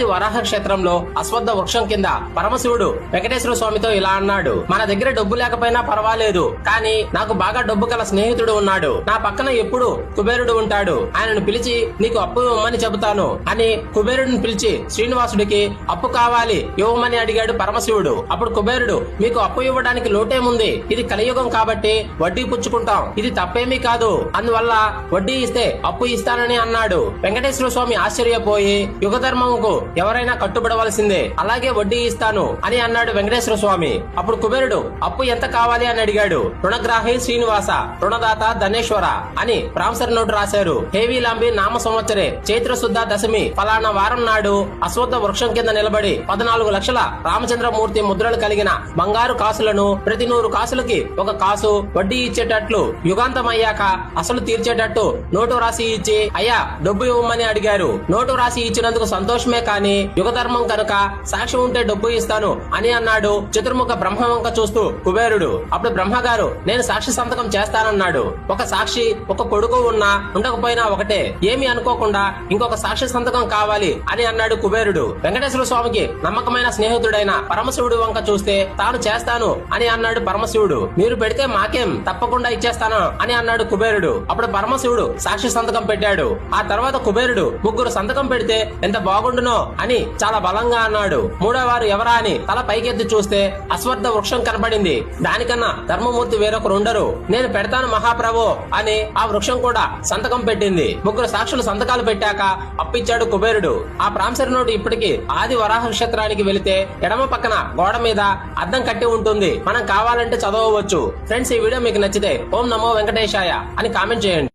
ఆది వరాహ క్షేత్రంలో అశ్వద్ధ వృక్షం కింద పరమశివుడు వెంకటేశ్వర స్వామితో ఇలా అన్నాడు. మన దగ్గర డబ్బు లేకపోయినా పర్వాలేదు కానీ నాకు బాగా డబ్బు గల స్నేహితుడు ఉన్నాడు. నా పక్కన ఎప్పుడు కుబేరుడు ఉంటాడు. ఆయనను పిలిచి నీకు అప్పు ఇవ్వమని చెబుతాను అని కుబేరుడిని పిలిచి శ్రీనివాసుడికి అప్పు కావాలి ఇవ్వమని అడిగాడు పరమశివుడు. అప్పుడు కుబేరుడు మీకు అప్పు ఇవ్వడానికి లోటేముంది? ఇది కలియుగం కాబట్టి వడ్డీ పుచ్చుకుంటాం. ఇది తప్పేమీ కాదు. అందువల్ల వడ్డీ ఇస్తే అప్పు ఇస్తానని అన్నాడు. వెంకటేశ్వర స్వామి ఆశ్చర్యపోయి యుగ ధర్మముకు ఎవరైనా కట్టుబడవలసిందే. అలాగే వడ్డీ ఇస్తాను అని అన్నాడు వెంకటేశ్వర స్వామి. అప్పుడు కుబేరుడు అప్పు ఎంత కావాలి? అని అడిగాడు. రుణగ్రాహి శ్రీనివాస రుణదాత ధనేశ్వర అని ప్రాంసర్ నోటు రాశారు. హేవీ లాంబి నామ సంవత్సరే చైత్ర శుద్ధ దశమి ఫలానా వారం నాడు అశ్వత్థ వృక్షం కింద నిలబడి పద్నాలుగు లక్షల రామచంద్రమూర్తి ముద్రలు కలిగిన బంగారు కాసులను ప్రతి నూరు కాసులకి ఒక కాసు వడ్డీ ఇచ్చేటట్లు యుగాంతమయ్యాక అసలు తీర్చేటట్టు నోటు రాసి ఇచ్చి అయ్యా డబ్బు ఇవ్వమని అడిగారు. నోటు రాసి ఇచ్చినందుకు సంతోషమే కానీ యుగధర్మం కనుక సాక్షి ఉంటే డబ్బు ఇస్తాను అని అన్నాడు చతుర్ముఖ బ్రహ్మ వంక చూస్తూ కుబేరుడు అప్పుడు బ్రహ్మగారు నేను సాక్షి సంతకం చేస్తానన్నాడు. ఒక సాక్షి ఒక కొడుకు ఉన్నా ఉండకపోయినా ఒకటే. ఏమి అనుకోకుండా ఇంకొక సాక్షి సంతకం కావాలి అని అన్నాడు కుబేరుడు. వెంకటేశ్వర స్వామికి నమ్మకమైన స్నేహితుడైన పరమశివుడు వంక చూస్తే తాను చేస్తాను అని అన్నాడు పరమశివుడు. మీరు పెడితే మాకేం? తప్పకుండా ఇచ్చేస్తాను అని అన్నాడు కుబేరుడు. అప్పుడు పరమశివుడు సాక్షి సంతకం పెట్టాడు. ఆ తర్వాత కుబేరుడు ముగ్గురు సంతకం పెడితే ఎంత బాగుండునో అని చాలా బలంగా అన్నాడు. మూడో వారు ఎవరా అని తల పైకెత్తి చూస్తే అశ్వత్థ వృక్షం కనబడింది. దానికన్నా ధర్మమూర్తి వేరొకరుండరు నేను పెడతాను మహాప్రభు అని ఆ వృక్షం కూడా సంతకం పెట్టింది. ముగ్గురు సాక్షులు సంతకాలు పెట్టాక అప్పిచ్చాడు కుబేరుడు. ఆ ప్రాంసరి నోటు ఇప్పటికి ఆది వరాహ నక్షత్రానికి వెళితే ఎడమ పక్కన గోడ మీద అద్దం కట్టి ఉంటుంది. మనం కావాలంటే చదవవచ్చు. ఫ్రెండ్స్ ఈ వీడియో మీకు నచ్చితే ఓం నమో వెంకటేశాయ అని కామెంట్ చేయండి.